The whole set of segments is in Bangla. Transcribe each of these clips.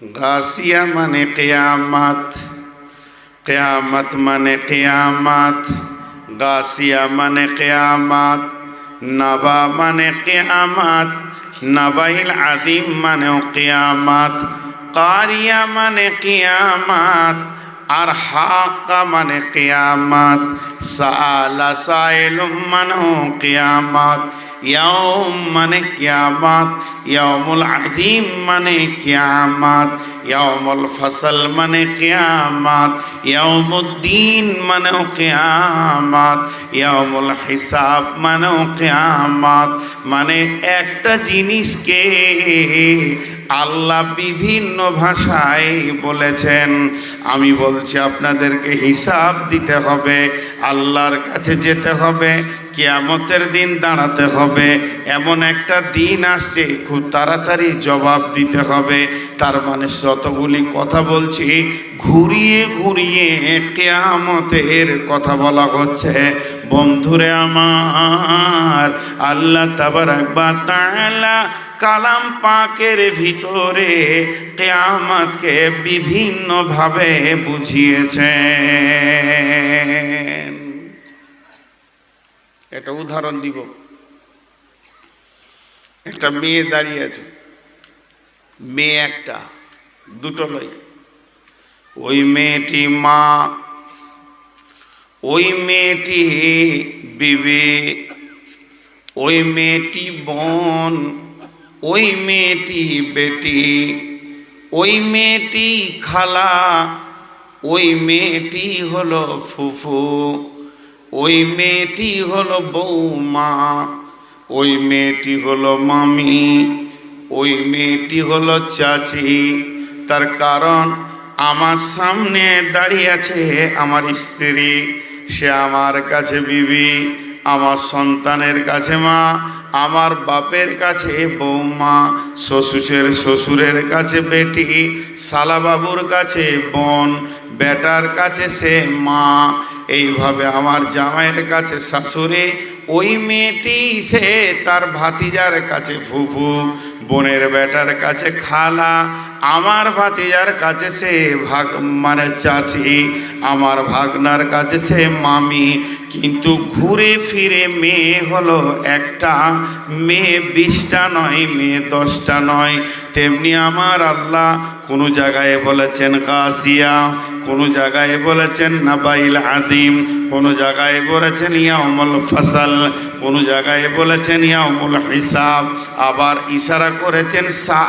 গাসিয়া মানে কেয়ামাত কেয়ামত মানে কেয়ামাত গাসিয়া মানে কেয়ামাত নাবা মানে কেয়ামাত নাবাইল আদিম মানেও কেয়ামাত কারিয়া মানে কেয়ামাত আর হাক্কা মানে কেয়ামাত সালা সাইলুম মানেও কেয়ামাত ইয়াউম মানে কিয়ামাত, ইয়াউমুল আদিম মানে কিয়ামাত, ইয়াউমুল ফসল মানে কিয়ামাত, ইয়াউমুদ্দিন মানেও কিয়ামাত, ইয়াউমুল হিসাব মানেও কিয়ামাত মানে একটা জিনিসকে আল্লাহ বিভিন্ন ভাষায় বলেছেন। আমি বলছি, আপনাদেরকে হিসাব দিতে হবে, আল্লাহর কাছে যেতে হবে, কেয়ামতের দিন দাঁড়াতে হবে। এমন একটা দিন আসছে, খুব তাড়াতাড়ি জবাব দিতে হবে। তার মানে যতগুলি কথা বলছি, ঘুরিয়ে ঘুরিয়ে কেয়ামতের কথা বলা হচ্ছে। বন্ধুরে আমার, আল্লাহ তাবার একবার কালাম পাকের ভিতরে কেয়ামতকে বিভিন্নভাবে বুঝিয়েছেন। একটা উদাহরণ দিব। একটা মেয়ে দাঁড়িয়ে আছে। মেয়ে একটা, দুটো নয় ওই মেয়েটি মা, ওই মেয়েটি বিবি, ওই মেয়েটি বোন। ওই মেয়েটি বেটি, ওই মেয়েটি খালা, ওই মেয়েটি হলো ফুফু, ওই মেয়েটি হলো বৌমা, ওই মেয়েটি হলো মামি, ওই মেয়েটি হলো চাচি। তার কারণ আমার সামনে দাঁড়িয়ে আছে আমার স্ত্রী। সে আমার কাছে বিবি, আমার সন্তানের কাছে মা। আমার বাপের কাছে বৌমা, শ্বশুরের শ্বশুরের কাছে বেটি সালাবাবুর কাছে বোন, বেটার কাছে সে মা, এইভাবে আমার জামাইয়ের কাছে শাশুড়ি, ওই মেয়েটি সে তার ভাতিজার কাছে ফুফু, বোনের বেটার কাছে খালা, আমার ভাতিজার কাছে সে ভাগ মানে চাচি, আমার ভাগনার কাছে সে মামি কিন্তু ঘুরে ফিরে মেয়ে হলো একটা। মেয়ে বিশটা নয়, মেয়ে দশটা নয়। তেমনি আমার আল্লাহ কোনো জায়গায় বলেছেন কাসিয়া, কোনো জায়গায় বলেছেন নাবাইল আদিম, কোনো জায়গায় বলেছেন ইয়ামল ফসল। কোনো জায়গায় বলেছেন ইয়ামুল হিসাব। আবার ইশারা করেছেন সা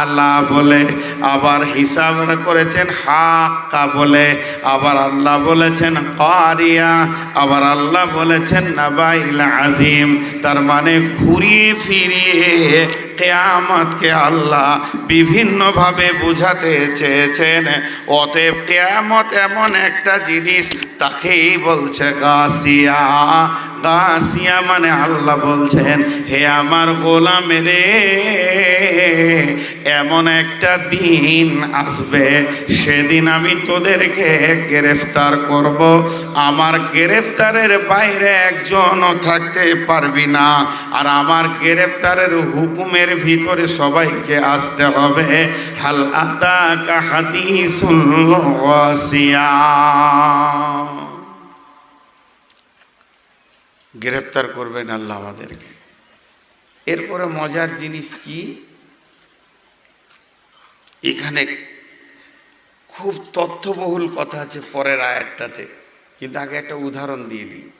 আলা বলে। আবার হিসাব করেছেন হা হাক্কা বলে। আবার আল্লাহ বলেছেন, কারিয়া। আবার আল্লাহ বলেছেন, নাবাইল আদিম তার মানে ঘুরিয়ে ফিরিয়ে কেয়ামতকে আল্লাহ বিভিন্নভাবে বুঝাতে চেয়েছেন। অতএব কেয়ামত এমন একটা জিনিস, তাকেই বলছে গাছিয়া গাছিয়া মানে আল্লাহ বলছেন, হে আমার গোলাম রে, এমন একটা দিন আসবে, সেদিন আমি তোদেরকে গ্রেফতার করব। আমার গ্রেফতারের বাইরে একজনও থাকতে পারবি না, আর আমার গ্রেফতারের হুকুমের ভিতরে সবাইকে আসতে হবে। হাল আতা কাহাদিসুল ওয়াসিয়া। গ্রেফতার করবেন আল্লাহ আমাদেরকে। এরপরে মজার জিনিস কি? এখানে খুব তথ্যবহুল কথা আছে পরের আয়াতটাতে, কিন্তু আগে একটা উদাহরণ দিয়ে দিই।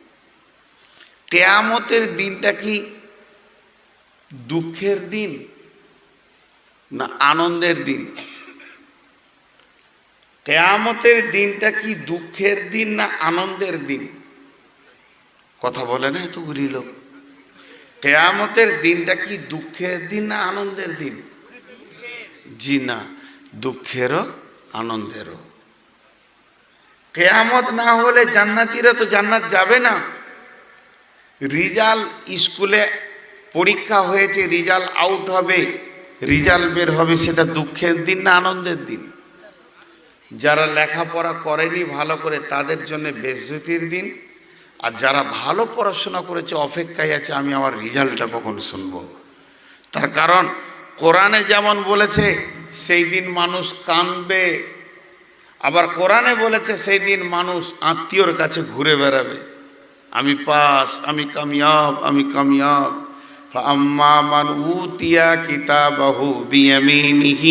কেয়ামতের দিনটা কি দুঃখের দিন না আনন্দের দিন? কেয়ামতের দিনটা কি দুঃখের দিন না আনন্দের দিন? কথা বলে না এতগুলি লোক। কেয়ামতের দিনটা কি দুঃখের দিন না আনন্দের দিন? জি না, দুঃখেরও আনন্দেরও। কেয়ামত না হলে জান্নাতিরা তো জান্নাত যাবে না। রিজাল্ট স্কুলে পরীক্ষা হয়েছে রিজাল্ট আউট হবে রিজাল্ট বের হবে, সেটা দুঃখের দিন না আনন্দের দিন? যারা লেখাপড়া করেনি, ভালো করে তাদের জন্য বেজ্জতির দিন আর যারা ভালো পড়াশোনা করেছে অপেক্ষায় আছে আমি আমার রেজাল্টটা কখন শুনবো তার কারণ কোরআনে যেমন বলেছে সেই দিন মানুষ কাঁদবে আবার কোরআনে বলেছে সেই দিন মানুষ আত্মীয়র কাছে ঘুরে বেড়াবে আমি পাস আমি কামিয়াব আমি কামিয়াব فأما من أوتي كتابه بيمينه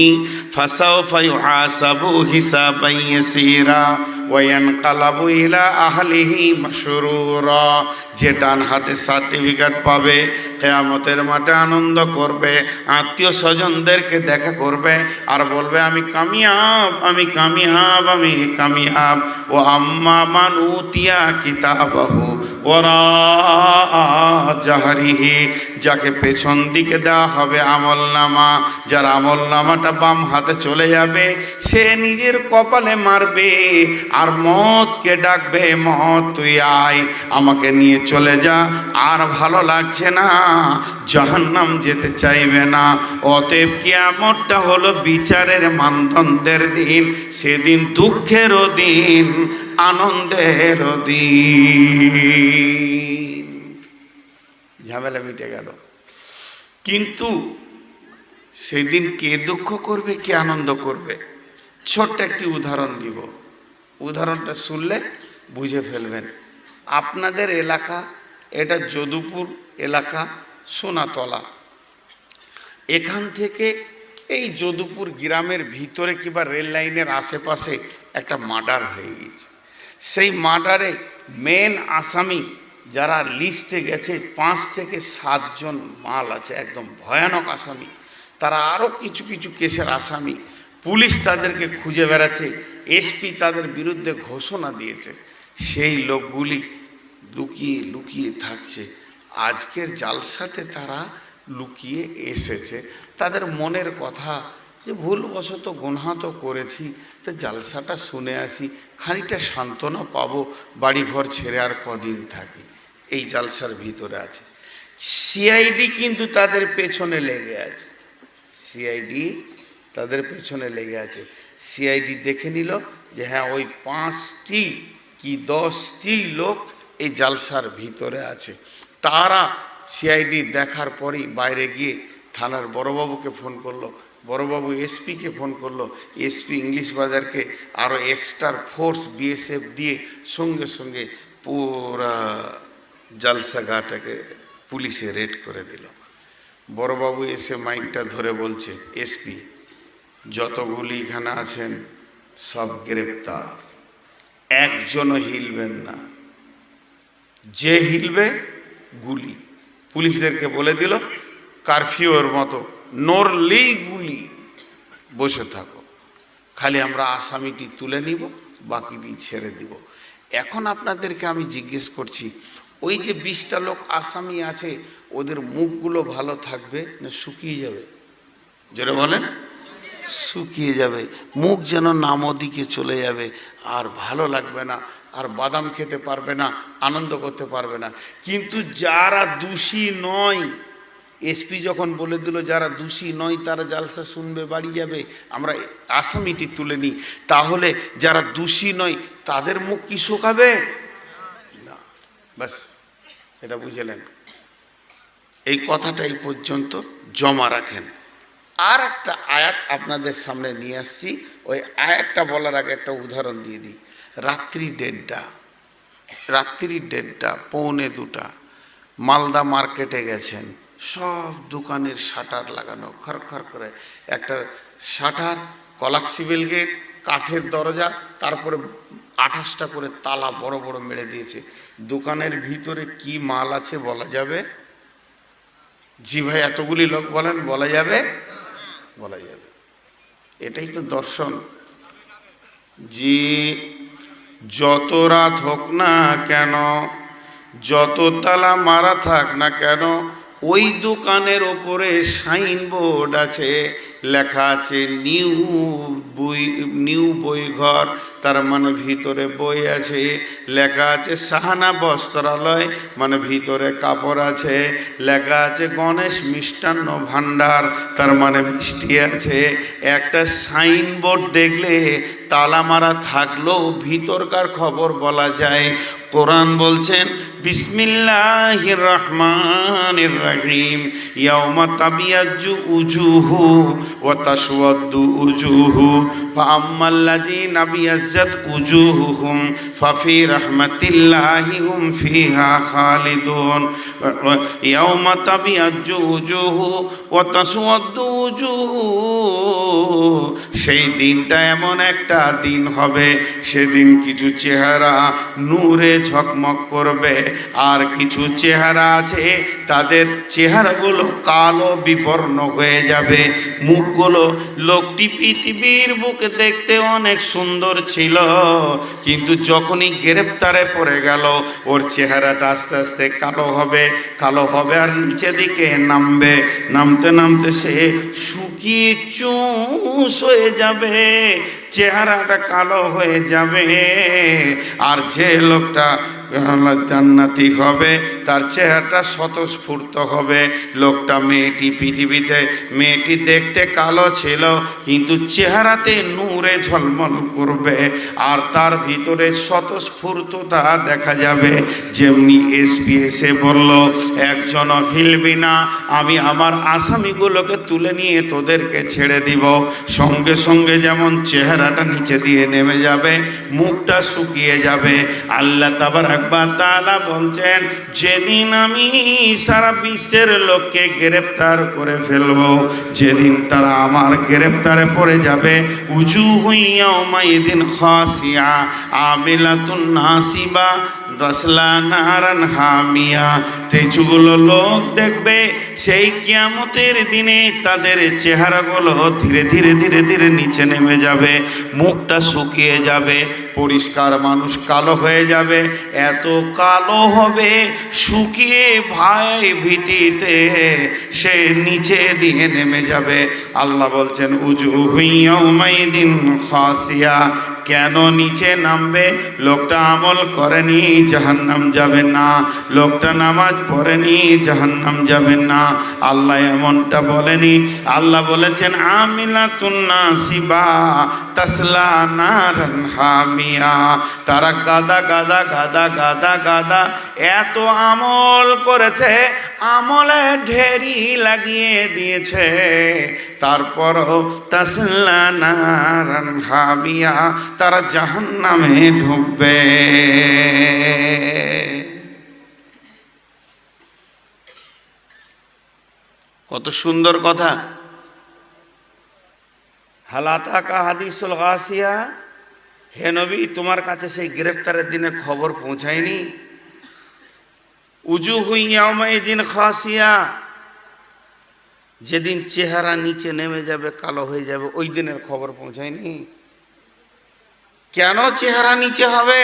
فسوف يحاسب حسابا يسيرا ওয়ানকালাবু ইলা আহলিহি মাসরুরা যে ডান হাতে সার্টিফিকেট পাবে কেয়ামতের মাঠে আনন্দ করবে, আত্মীয় স্বজনদেরকে দেখা করবে আর বলবে, আমি কামিয়াব আমি কামিয়াব আমি কামিয়াব। ও আম্মা মান উতিয়া কিতাবাহু ওরা জাহারিহি। যাকে পেছন দিকে দেওয়া হবে আমল নামা যার আমল নামাটা বাম হাতে চলে যাবে, সে নিজের কপালে মারবে আর মতকে ডাকবে মত তুই আয়, আমাকে নিয়ে চলে যা। আর ভালো লাগছে না জাহান্নাম যেতে চাইবে না। অতএব কিয়ামতটা হলো বিচারের মানদণ্ডের দিন, সেদিন দুঃখেরও দিন, আনন্দেরও দিন। ঝামেলা মিটে গেল। কিন্তু সেদিন কে দুঃখ করবে, কে আনন্দ করবে? ছোট্ট একটি উদাহরণ দিব। উদাহরণটা শুনলে বুঝে ফেলবেন। আপনাদের এলাকা, এটা যদুপুর এলাকা সোনাতলা। এখান থেকে এই যদুপুর গ্রামের ভিতরে কিংবা রেল লাইনের আশেপাশে একটা মার্ডার হয়ে গেছে সেই মার্ডারে মেন আসামি যারা লিস্টে গেছে, পাঁচ থেকে সাতজন মাল আছে, একদম ভয়ানক আসামি। তারা আরও কিছু কিছু কেসের আসামি। পুলিশ তাদেরকে খুঁজে বেড়াচ্ছে এসপি তাদের বিরুদ্ধে ঘোষণা দিয়েছে। সেই লোকগুলি লুকিয়ে লুকিয়ে থাকছে। আজকের জালসাতে তারা লুকিয়ে এসেছে। তাদের মনের কথা যে ভুলবশত গুনহা তো করেছি, তো জালসাটা শুনে আসি, খানিকটা সান্ত্বনা পাবো, বাড়িঘর ছেড়ে আর কদিন থাকি। এই জালসার ভিতরে আছে। সিআইডি কিন্তু তাদের পেছনে লেগে আছে। সিআইডি তাদের পেছনে লেগে আছে। সিআইডি দেখে নিল যে হ্যাঁ ওই পাঁচটি কি দশটি লোক এই জালসার ভিতরে আছে। তারা সিআইডি দেখার পরেই বাইরে গিয়ে থানার বড়বাবুকে ফোন করল। বড়বাবু এসপিকে ফোন করল। এসপি ইংলিশ বাজারকে আরও এক্সট্রা ফোর্স বিএসএফ দিয়ে সঙ্গে সঙ্গে পুরা জালসাগাটাকে পুলিশে রেড করে দিল। বড়বাবু এসে মাইকটা ধরে বলছে এসপি যতগুলি এখানে আছেন সব গ্রেপ্তার। একজনও হিলবেন না। যে হিলবে গুলি। পুলিশদেরকে বলে দিল, কারফিউর মতো নরলেই গুলি, বসে থাকো। খালি আমরা আসামিটি তুলে নিব, বাকিটি ছেড়ে দিব। এখন আপনাদেরকে আমি জিজ্ঞেস করছি, ওই যে বিশটা লোক আসামি আছে, ওদের মুখগুলো ভালো থাকবে না শুকিয়ে যাবে? যেটা বলেন, শুকিয়ে যাবে। মুখ যেন নামো দিকে চলে যাবে, আর ভালো লাগবে না। আর বাদাম খেতে পারবে না, আনন্দ করতে পারবে না। কিন্তু যারা দোষী নয় এসপি যখন বলে দিল যারা দোষী নয়, তারা জালসা শুনবে, বাড়ি যাবে, আমরা আসামিটি তুলে নিই। তাহলে যারা দোষী নয়, তাদের মুখ কি শোকাবে? না। ব্যাস, এটা বুঝলেন। এই কথাটা এই পর্যন্ত জমা রাখেন। আর একটা আয়াত আপনাদের সামনে নিয়ে আসছি। ওই আয়াতটা বলার আগে একটা উদাহরণ দিয়ে দিই। রাত্রি দেড়টা রাত্রি দেড়টা, পৌনে দুটা। মালদা মার্কেটে গেছেন, সব দোকানের শাটার লাগানো খর খর করে। একটা শাটার, কলাক্সিবেল গেট, কাঠের দরজা, তারপরে আঠাশটা করে তালা বড় বড় মেরে দিয়েছে। দোকানের ভিতরে কি মাল আছে বলা যাবে? জি ভাই, এতগুলি লোক বলেন, বলা যাবে? বলা যাবে। এটাই তো দর্শন। যে যত রাত হোক না কেন, যত তালা মারা থাক না কেন, ওই দোকানের ওপরে সাইনবোর্ড আছে। লেখা আছে, নিউ বই, নিউ বইঘর তার মানে ভিতরে বই আছে। লেখা আছে, সাহানা বস্ত্রালয় মানে ভিতরে কাপড় আছে। লেখা আছে, গণেশ মিষ্টান্ন ভাণ্ডার তার মানে মিষ্টি আছে। একটা সাইনবোর্ড দেখলে তালা মারা থাকলেও ভিতরকার খবর বলা যায়। কোরআন বলছেন বিসমিল্লাহির রহমান রহিম, ইয়াউমা তাবিয়াজ্জু উজুহু وتسود وجوه فأما الذين ابيضت وجوههم ففي رحمة الله هم فيها خالدون يوم تبيض وجوه وتسود وجوه সেই দিনটা এমন একটা দিন হবে সেদিন কিছু চেহারা নূরে ঝকমক করবে আর কিছু চেহারা আছে তাদের চেহারাগুলো কালো বিবর্ণ হয়ে যাবে মুখগুলো লোকটি পৃথিবীর বুকে দেখতে অনেক সুন্দর ছিল। কিন্তু যখনই গ্রেপ্তারে পড়ে গেল, ওর চেহারাটা আস্তে আস্তে কালো হবে কালো হবে আর নিচে দিকে নামবে। নামতে নামতে সে শুকিয়ে চুষ হয়ে যাবে, চেহারাটা কালো হয়ে যাবে। আর যে লোকটা জান্নাতি হবে, তার চেহারাটা স্বতঃস্ফূর্ত হবে। লোকটা মেয়েটি পৃথিবীতে, মেয়েটি দেখতে কালো ছিল, কিন্তু চেহারাতে নূরে ঝলমল করবে, আর তার ভিতরে স্বতঃস্ফূর্ততা দেখা যাবে। যেমনি এসপি এসে বলল, একজন হিলবি না আমি আমার আসামিগুলোকে তুলে নিয়ে তোদেরকে ছেড়ে দিব। সঙ্গে সঙ্গে যেমন চেহারাটা নিচে দিয়ে নেমে যাবে, মুখটা শুকিয়ে যাবে। আল্লাহ তাবার তালা বলছেন, যেদিন আমি সারা বিশ্বের লোককে গ্রেফতার করে ফেলব, যেদিন তারা আমার গ্রেফতারে পড়ে যাবে উঁচু হইয়া মাইদিন খাসিয়া, আমিলাতুন নাসিবা দশলা নারান হামিয়া। তেজুগুলো লোক দেখবে, সেই কিয়ামতের দিনে তাদের চেহারাগুলো ধীরে ধীরে ধীরে ধীরে নিচে নেমে যাবে, মুখটা শুকিয়ে যাবে, পরিষ্কার মানুষ কালো হয়ে যাবে এত কালো হবে, শুকিয়ে ভাই ভিটিতে সে নিচে দিয়ে নেমে যাবে। আল্লাহ বলছেন উজু হুইয়া খাসিয়া। কেন নিচে নামবে? লোকটা আমল করেনি, জাহান্নাম যাবে না। লোকটা নামাজ পড়েনি, জাহান্নাম যাবে না। আল্লাহ এমনটা বলেনি। আল্লাহ বলেছেন আমিলা তুন্না শিবা তাসলা নারান হামিয়া। তারা গাদা গাদা গাদা গাদা গাদা এত আমল করেছে, আমলে ঢেরি লাগিয়ে দিয়েছে। তারপরও তাসলা হামিয়া তারা জাহান্নামে ঢুকবে। কত সুন্দর কথা। হালাতাকা হাদিসুল গাসিয়া, হে নবী, তোমার কাছে সেই গ্রেফতারের দিনে খবর পৌঁছায়নি? উজু হুইয়ামাই দিন খাসিয়া। যেদিন চেহারা নিচে নেমে যাবে, কালো হয়ে যাবে, ওই দিনের খবর পৌঁছায়নি। কেন চেহারা নিচে হবে?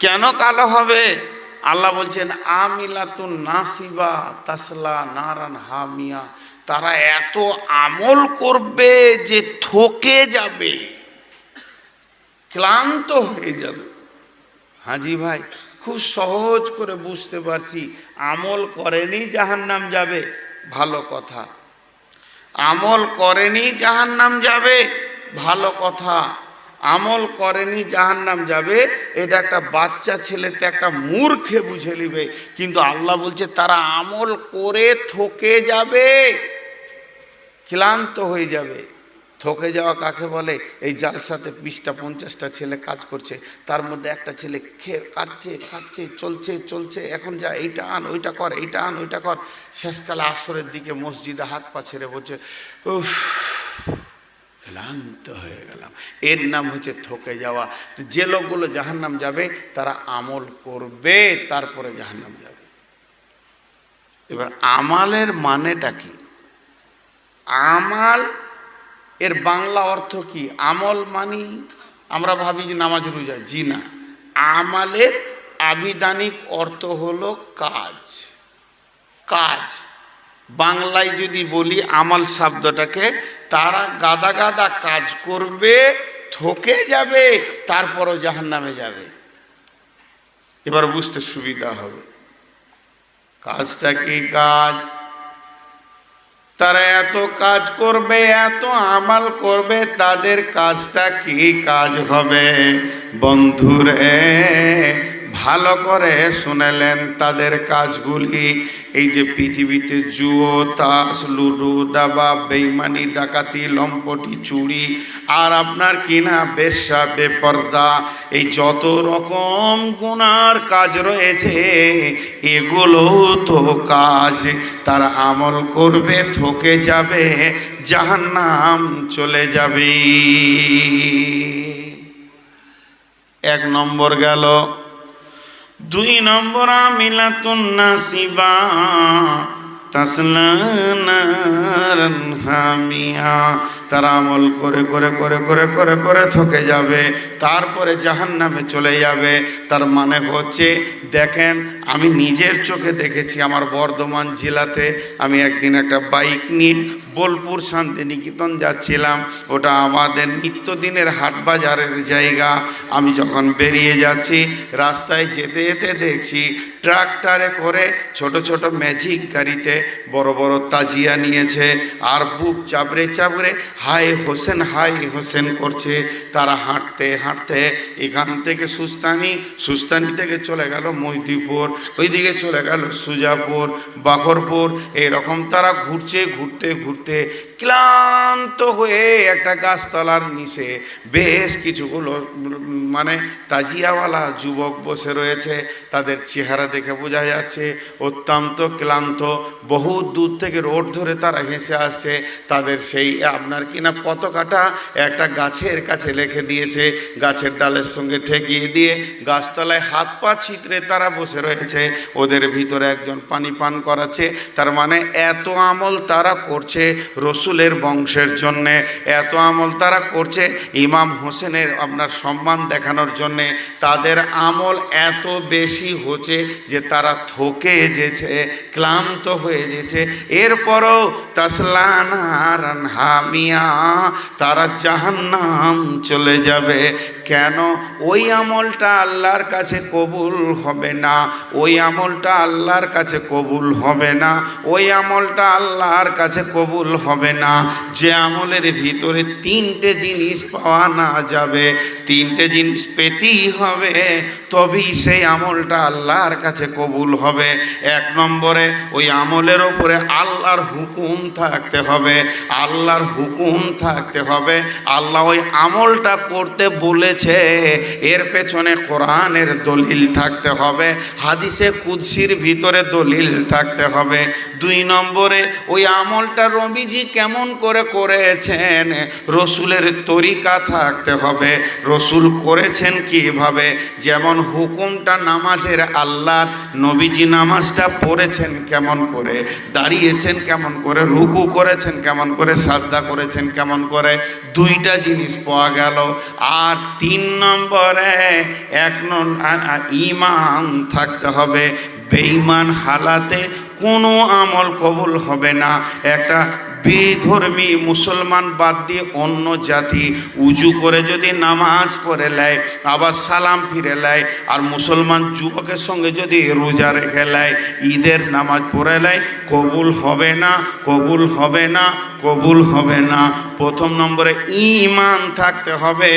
কেন কালো হবে? আল্লাহ বলছেন, আমিলাতুন নাসিবা তাসলা নারান হামিয়া। তারা এত আমল করবে যে থকে যাবে, ক্লান্ত হয়ে যাবে। হাজি ভাই খুব সহজ করে বুঝতে পারছি। আমল করেনি জাহান নাম যাবে। ভালো কথা। আমল করেনি জাহান নাম যাবে। ভালো কথা। আমল করেনি জাহান নাম যাবে। এটা একটা বাচ্চা ছেলেতে একটা মূর্খে বুঝে নিবে। কিন্তু আল্লাহ বলছে, তারা আমল করে থকে যাবে। ক্লান্ত হয়ে যাবে। থকে যাওয়া কাকে বলে? এই জালসাতে বিশটা, পঞ্চাশটা ছেলে কাজ করছে। তার মধ্যে একটা ছেলে খে কাটছে কাটছে চলছে চলছে, এখন যা, এইটা আন, ওইটা কর, এইটা আন, ওইটা কর। শেষকালে আসরের দিকে মসজিদে হাত পা ছেড়ে বলছে, উফ, ক্লান্ত হয়ে গেলাম। এর নাম হচ্ছে থকে যাওয়া। যে লোকগুলো জাহান্নাম যাবে, তারা আমল করবে, তারপরে জাহান্নাম যাবে। এবার আমালের মানেটা কি? আমাল এর বাংলা অর্থ কি? আমল মানি? আমরা ভাবি যে নামাজ রোজা, জি না। আমালের আবিধানিক অর্থ হলো কাজ। কাজ। বাংলায় যদি বলি আমাল শব্দটাকে, তারা গাদা গাদা কাজ করবে থকে যাবে, তারপরও জাহান নামে যাবে। এবার বুঝতে সুবিধা হবে। কাজটা কি কাজ? তারা এত কাজ করবে এত আমাল করবে তাদের কাজটা কি কাজ হবে? বন্ধুরে ভালো করে শুনেলেন তাদের কাজগুলি। এই যে পৃথিবীতে জুয়ো, তাস, লুডো, দাবা, বেইমানি, ডাকাতি, লম্পটি, চুরি, আর আপনার কিনা বেশ্যা, বেপর্দা, এই যত রকম গুনার কাজ রয়েছে, এগুলো তো কাজ। তারা আমল করবে থকে যাবে যাহার জাহান্নাম চলে যাবে। এক নম্বর গেল দুই নম্বর আমিলাতুন নাসিবা তাসলানারান হামিয়া। তারা আমল করে করে করে করে করে করে থকে যাবে। তারপরে জাহান্নামে চলে যাবে। তার মানে হচ্ছে, দেখেন, আমি নিজের চোখে দেখেছি আমার বর্ধমান জেলাতে আমি একদিন একটা বাইক নিয়ে বোলপুর শান্তিনিকেতন যাচ্ছিলাম। ওটা আমাদের নিত্যদিনের হাট বাজারের জায়গা। আমি যখন বেরিয়ে যাচ্ছি, রাস্তায় যেতে যেতে দেখছি, ট্রাক্টরে করে ছোট ছোট ম্যাজিক গাড়িতে বড় বড় তাজিয়া নিয়েছে আর বুক চাপড়ে চাবড়ে হাই হোসেন হাই হোসেন করছে। তারা হাঁটতে হাঁটতে এখান থেকে সুস্তানি সুস্তানি থেকে চলে গেল মৈদিপুর ওইদিকে চলে গেল সুজাপুর বাখরপুর এরকম তারা ঘুরছে, ঘুরতে ঘুরতে ক্লান্ত হয়ে একটা গাছতলার নিচে বেশ কিছুগুলো মানে তাজিয়াওয়ালা যুবক বসে রয়েছে। তাদের চেহারা দেখে বোঝা যাচ্ছে, অত্যন্ত ক্লান্ত। বহু দূর থেকে রোড ধরে তারা হেসে আসছে, তাদের সেই আপনার কিনা পতাকাটা একটা গাছের কাছে রেখে দিয়েছে। গাছের ডালের সঙ্গে ঠেকিয়ে দিয়ে গাছতলায় হাত পা ছিতরে তারা বসে রয়েছে। ওদের ভিতরে একজন পানি পান করাচ্ছে। তার মানে এত আমল তারা করছে। রসুলের বংশের জন্যে এত আমল তারা করছে। ইমাম হোসেনের আপনার সম্মান দেখানোর জন্যে তাদের আমল এত বেশি হচ্ছে যে তারা থকে যেছে, ক্লান্ত হয়ে যেছে। এরপরও তাসলানারান হামিয়া তারা জাহান্নাম চলে যাবে। কেন? ওই আমলটা আল্লাহর কাছে কবুল হবে না। ওই আমলটা আল্লাহর কাছে কবুল হবে না। ওই আমলটা আল্লাহর কাছে কবুল হবে না। যে আমলের ভিতরে তিনটে জিনিস পাওয়া না যাবে, তিনটে জিনিস পেতেই হবে, তবেই সেই আমলটা আল্লাহর কাছে কবুল হবে। এক নম্বরে, ওই আমলের ওপরে আল্লাহর হুকুম থাকতে হবে, আল্লাহর হুকুম থাকতে হবে। আল্লাহ ওই আমলটা করতে বলেছে, এর পেছনে কোরআনের দলিল থাকতে হবে, হাদিসে কুদ্সির ভিতরে দলিল থাকতে হবে। দুই নম্বরে, ওই আমলটা রবিজি কেমন করে করেছেন? রসুলের তরিকা থাকতে হবে। রসুল করেছেন কীভাবে? যেমন হুকুমটা নামাজের আল্লাহর নবীজি নামাজটা পড়েছেন কেমন করে? দাঁড়িয়েছেন কেমন করে? রুকু করেছেন কেমন করে? সাজদা করেছেন কেমন করে? দুইটা জিনিস পাওয়া গেল। আর তিন নম্বরে এক ইমান থাকতে হবে। বেঈমান হালাতে কোনো আমল কবুল হবে না। একটা বেধর্মী মুসলমান বাদ দিয়ে অন্য জাতি উজু করে যদি নামাজ পড়ে নেয় আবার সালাম ফিরে নেয় আর মুসলমান যুবকের সঙ্গে যদি রোজা রেখে নেয় ঈদের নামাজ পড়ে নেয় কবুল হবে না, কবুল হবে না, কবুল হবে না। প্রথম নম্বরে ইমান থাকতে হবে,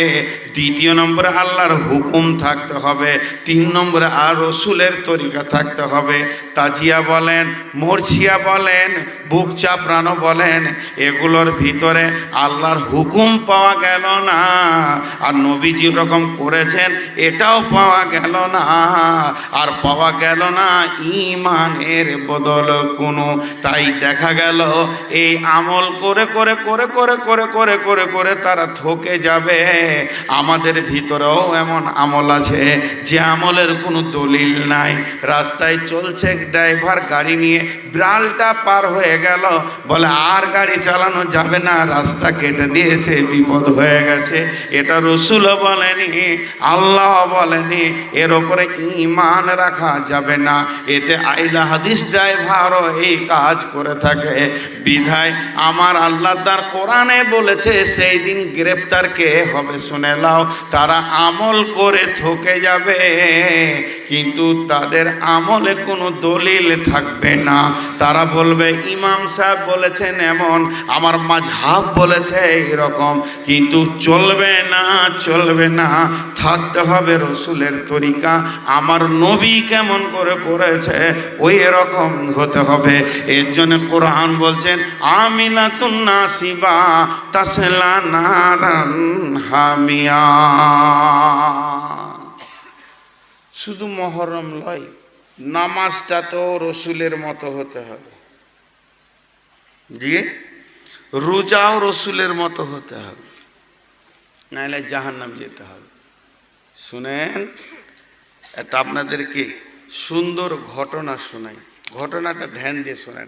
দ্বিতীয় নম্বরে আল্লাহর হুকুম থাকতে হবে, তিন নম্বরে আর রসুলের তরিকা থাকতে হবে। তাজিয়া বলেন, মরছিয়া বলেন, বুক চাপড়ানো বলেন এগুলোর ভিতরে আল্লাহর হুকুম পাওয়া গেল না। আর নবীজি ওরকম করেছেন, এটাও পাওয়া গেল না। আর পাওয়া গেল না ইমানের বদল কোনো। তাই দেখা গেল, এই আমল করে করে করে করে করে করে করে করে তারা থকে যাবে। আমাদের ভিতরেও এমন আমল আছে, যে আমলের কোনো দলিল নাই। রাস্তায় চলছে ড্রাইভার গাড়ি নিয়ে ব্রালটা পার হয়ে গেল, বলে, আর গাড়ি চালানো যাবে না, রাস্তা কেটে দিয়েছে, বিপদ হয়ে গেছে। এটা রসুলও বলেনি আল্লাহ বলেনি, এর ওপরে ইমান রাখা যাবে না। এতে আইলা হাদিস ড্রাইভারও এই কাজ করে থাকে। বিধায় আমার আল্লাহ তার কোরআনে বলেছে, সেই দিন গ্রেপ্তার কে হবে শুনে লাও তারা আমল করে থকে যাবে। কিন্তু তাদের আমলে কোনো দলিল থাকবে না। তারা বলবে, ইমাম সাহেব বলেছেন এমন আমার মাঝহাব বলেছে এইরকম, কিন্তু চলবে না চলবে না। থাকতে হবে রসুলের তরিকা। আমার নবী কেমন করে করেছে ওই রকম হতে হবে। এর জন্য কোরআন বলছেন, আমিলাতুন নাসিবা তাসলা নারান হামিয়া। শুধু মহরম লয় নামাজটা তো রসুলের মতো হতে হবে। দিয়ে রোজাও রসুলের মতো হতে হবে। নাহলে জাহান্নাম যেতে হবে। শুনেন, এটা আপনাদেরকে সুন্দর ঘটনা শোনাই। ঘটনাটা ধ্যান দিয়ে শোনেন।